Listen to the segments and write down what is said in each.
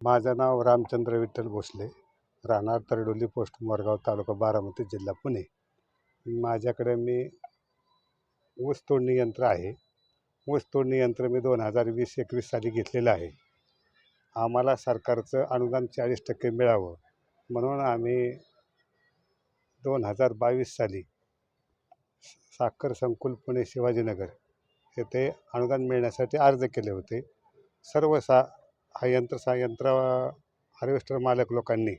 माझं नाव रामचंद्र विठ्ठल भोसले. राहणार तरडोली पोस्ट मोरगाव तालुका बारामती जिल्हा पुणे. माझ्याकडे मी ऊस तोडणी यंत्र आहे. ऊस तोडणी यंत्र मी दोन हजार वीस एकवीस साली घेतलेलं आहे. आम्हाला सरकारचं अनुदान चाळीस टक्के मिळावं म्हणून आम्ही दोन हजार बावीस साली साखर संकुल पुणे शिवाजीनगर येथे अनुदान मिळण्यासाठी अर्ज केले होते. सर्व सा हा यंत्र सा यंत्र हार्वेस्टर मालक लोकांनी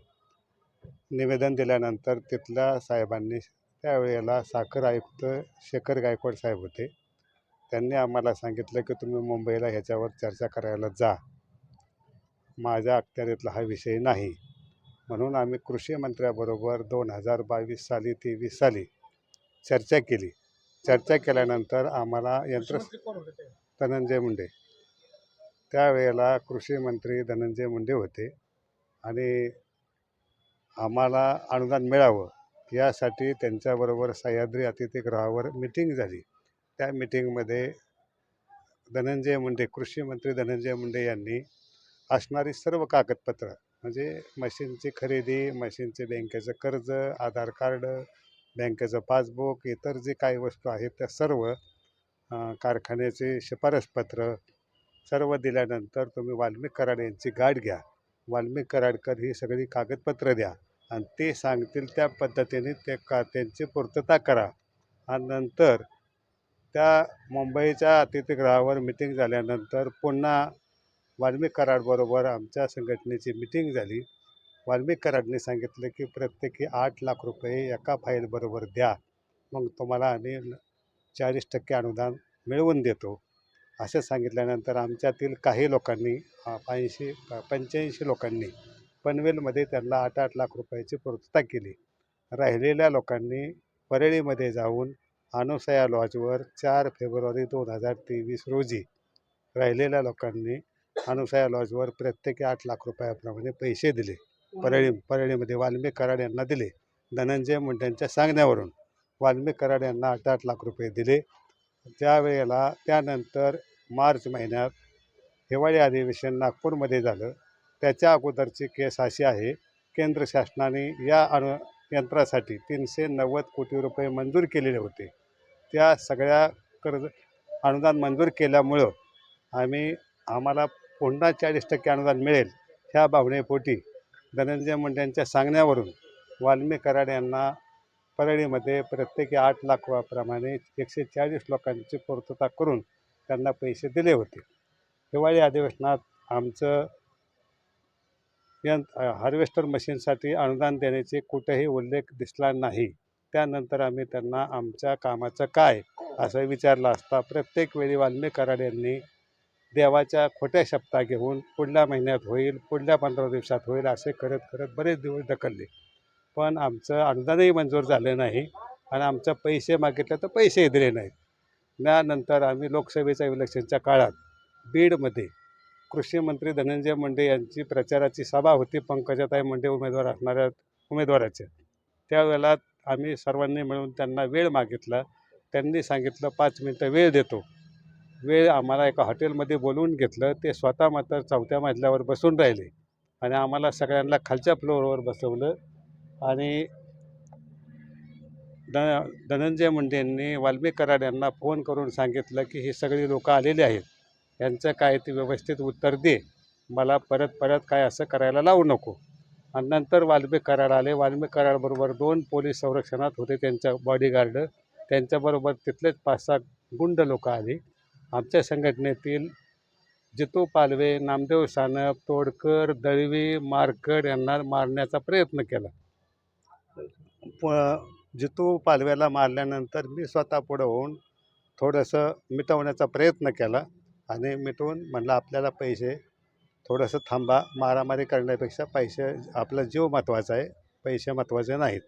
निवेदन दिल्यानंतर तिथल्या साहेबांनी त्यावेळेला साखर आयुक्त शेखर गायकवाड साहेब होते. त्यांनी आम्हाला सांगितलं की तुम्ही मुंबईला ह्याच्यावर चर्चा करायला जा. माझ्या अखत्यारीतला हा विषय नाही. म्हणून आम्ही कृषी मंत्र्याबरोबर दोन हजार बावीस साली तेवीस साली चर्चा केली. चर्चा केल्यानंतर आम्हाला यंत्र धनंजय मुंडे. त्यावेळेला कृषी मंत्री धनंजय मुंडे होते. आणि आम्हाला अनुदान मिळावं यासाठी त्यांच्याबरोबर सह्याद्री अतिथीगृहावर मिटिंग झाली. त्या मिटिंगमध्ये धनंजय मुंडे कृषी मंत्री धनंजय मुंडे यांनी असणारी सर्व कागदपत्र म्हणजे मशीनची खरेदी मशीनचे बँकेचं कर्ज आधार कार्ड बँकेचं पासबुक इतर जे काही वस्तू आहेत त्या सर्व कारखान्याचे शिफारसपत्र सर्व दिल्यानंतर तुम्ही वाल्मिक कराड यांची गाठ घ्या. वाल्मिक कराडकर ही सगळी कागदपत्र द्या आणि ते सांगतील त्या पद्धतीने ते का त्यांची पूर्तता करा. आणि नंतर त्या मुंबईच्या अतिथीगृहावर मिटिंग झाल्यानंतर पुन्हा वाल्मिक कराडबरोबर आमच्या संघटनेची मिटिंग झाली. वाल्मिक कराडने सांगितलं की प्रत्येकी आठ लाख रुपये एका फाईलबरोबर द्या. मग तुम्हाला आम्ही चाळीस टक्के अनुदान मिळवून देतो. असं सांगितल्यानंतर आमच्यातील काही लोकांनी ऐंशी पंच्याऐंशी लोकांनी पनवेलमध्ये त्यांना आठ आठ लाख रुपयाची पूर्तता केली. राहिलेल्या लोकांनी परळीमध्ये जाऊन अनुसया लॉजवर चार फेब्रुवारी दोन हजार तेवीस रोजी राहिलेल्या लोकांनी अनुसया लॉजवर प्रत्येकी आठ लाख रुपयाप्रमाणे पैसे दिले. परळी परळीमध्ये वाल्मिक कराड यांना दिले. धनंजय मुंडेंच्या सांगण्यावरून वाल्मिक कराड यांना आठ आठ लाख रुपये दिले. त्यावेळेला त्यानंतर मार्च महिन्यात हिवाळी अधिवेशन नागपूरमध्ये झालं. त्याच्या अगोदरची केस अशी आहे केंद्र शासनाने या अनु यंत्रासाठी तीनशे नव्वद कोटी रुपये मंजूर केलेले होते. त्या सगळ्या कर्ज अनुदान मंजूर केल्यामुळं आम्ही आम्हाला पुन्हा चाळीस टक्के अनुदान मिळेल ह्या भावनेपोटी धनंजय मुंडेंच्या सांगण्यावरून वाल्मी कराड यांना परळीमध्ये प्रत्येकी आठ लाखाप्रमाणे एकशे चाळीस लोकांची पूर्तता करून त्यांना पैसे दिले होते. हिवाळी अधिवेशनात आमचं यंत हार्वेस्टर मशीनसाठी अनुदान देण्याचे कुठेही उल्लेख दिसला नाही. त्यानंतर आम्ही त्यांना आमच्या कामाचं काय असं विचारलं असता प्रत्येक वेळी वाल्मी कराड यांनी देवाच्या खोट्या शब्दा घेऊन पुढल्या महिन्यात होईल पुढल्या पंधरा दिवसात होईल असे करत करत बरेच दिवस ढकलले. पण आमचं अनुदानही मंजूर झालं नाही आणि आमचं पैसे मागितले तर पैसेही दिले नाहीत. त्यानंतर आम्ही लोकसभेच्या इलेक्शनच्या काळात बीडमध्ये कृषी मंत्री धनंजय मुंडे यांची प्रचाराची सभा होती. पंकजाताई मुंडे उमेदवार असणाऱ्या उमेदवाराच्या त्यावेळेला आम्ही सर्वांनी मिळून त्यांना वेळ मागितला. त्यांनी सांगितलं पाच मिनटं वेळ देतो. वेळ आम्हाला एका हॉटेलमध्ये बोलवून घेतलं. ते स्वतः मात्र चौथ्या मजल्यावर बसून राहिले आणि आम्हाला सगळ्यांना खालच्या फ्लोअरवर बसवलं आणि द धनंजय मुंडे यांनी वाल्मिक कराड यांना फोन करून सांगितलं की ही सगळी लोकं आलेली आहेत. यांचं काय ते व्यवस्थित उत्तर दे. मला परत परत काय असं करायला लावू नको. आणि नंतर वाल्मिक कराड आले. वाल्मिक कराडबरोबर दोन पोलीस संरक्षणात होते त्यांच्या बॉडीगार्ड त्यांच्याबरोबर तिथलेच पाच सहा गुंड लोक आली. आमच्या संघटनेतील जितू पालवे नामदेव सानप तोडकर दळवी मारकड यांना मारण्याचा प्रयत्न केला. प जितू पालव्याला मारल्यानंतर मी स्वतः पुढं होऊन थोडंसं मिटवण्याचा प्रयत्न केला आणि मिटवून म्हणलं आपल्याला पैसे थोडंसं थांबा मारामारी करण्यापेक्षा पैसे आपला जीव महत्त्वाचा आहे पैसे महत्त्वाचे नाहीत.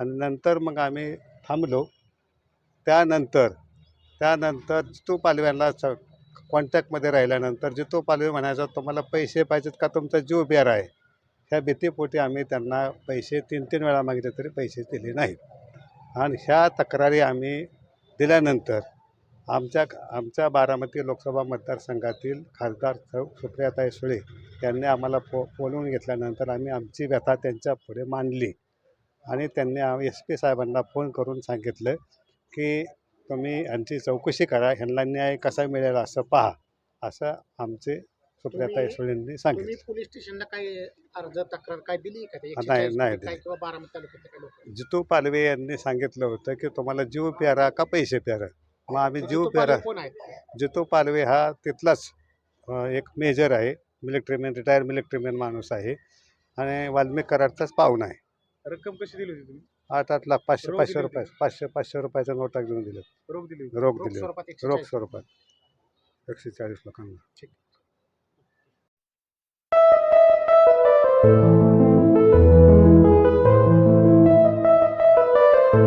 आणि नंतर मग आम्ही थांबलो. त्यानंतर त्यानंतर जितू पालव्याला स कॉन्टॅक्टमध्ये राहिल्यानंतर जितू पालवे म्हणायचा तुम्हाला पैसे पाहिजेत का? तुमचा जीव बेर आहे. ह्या भीतीपोटी आम्ही त्यांना पैसे तीन तीन वेळा मागितले तरी पैसे दिले नाहीत. आणि ह्या तक्रारी आम्ही दिल्यानंतर आमच्या आमच्या बारामती लोकसभा मतदारसंघातील खासदार सौ सुप्रियाताई सुळे यांनी आम्हाला पो बोलवून घेतल्यानंतर आम्ही आमची व्यथा त्यांच्या पुढे मांडली. आणि त्यांनी एस पी साहेबांना फोन करून सांगितलं की तुम्ही यांची चौकशी करा ह्यांना न्याय कसा मिळेल असं पहा असं आमचे सुप्रियाताई तुम्ही- सुळेंनी तुम्ही सांगितलं. पोलीस स्टेशनला काय अर्ज तक्रार काय दिली का ते? नाही, 140 नाही काय किंवा बारामती तालुक्यातले काय लोक? जितू पालवे यांनी सांगितलं होतं की तुम्हाला जीव प्यारा का पैसे प्यारा? मग आम्ही जीव प्यारा. कोण जितू पालवे हा तिथलाच अ, एक मेजर आहे. मिलिटरीमॅन रिटायर मिलिटरीमॅन माणूस आहे. आणि वाल्मिक कराडचाच पाहुणा आहे. रक्कम कशी दिली होती तुम्ही? आठ आठ लाख पाचशे रोख पाचशे दिली रुपये पाचशे पाचशे रुपयाच्या नोटा घेऊन दिले रोख दिली होती. रोख रोख दिले स्वरूपात रोख 140. स्वरूपात. एकशे चाळीस लोकांना. thank you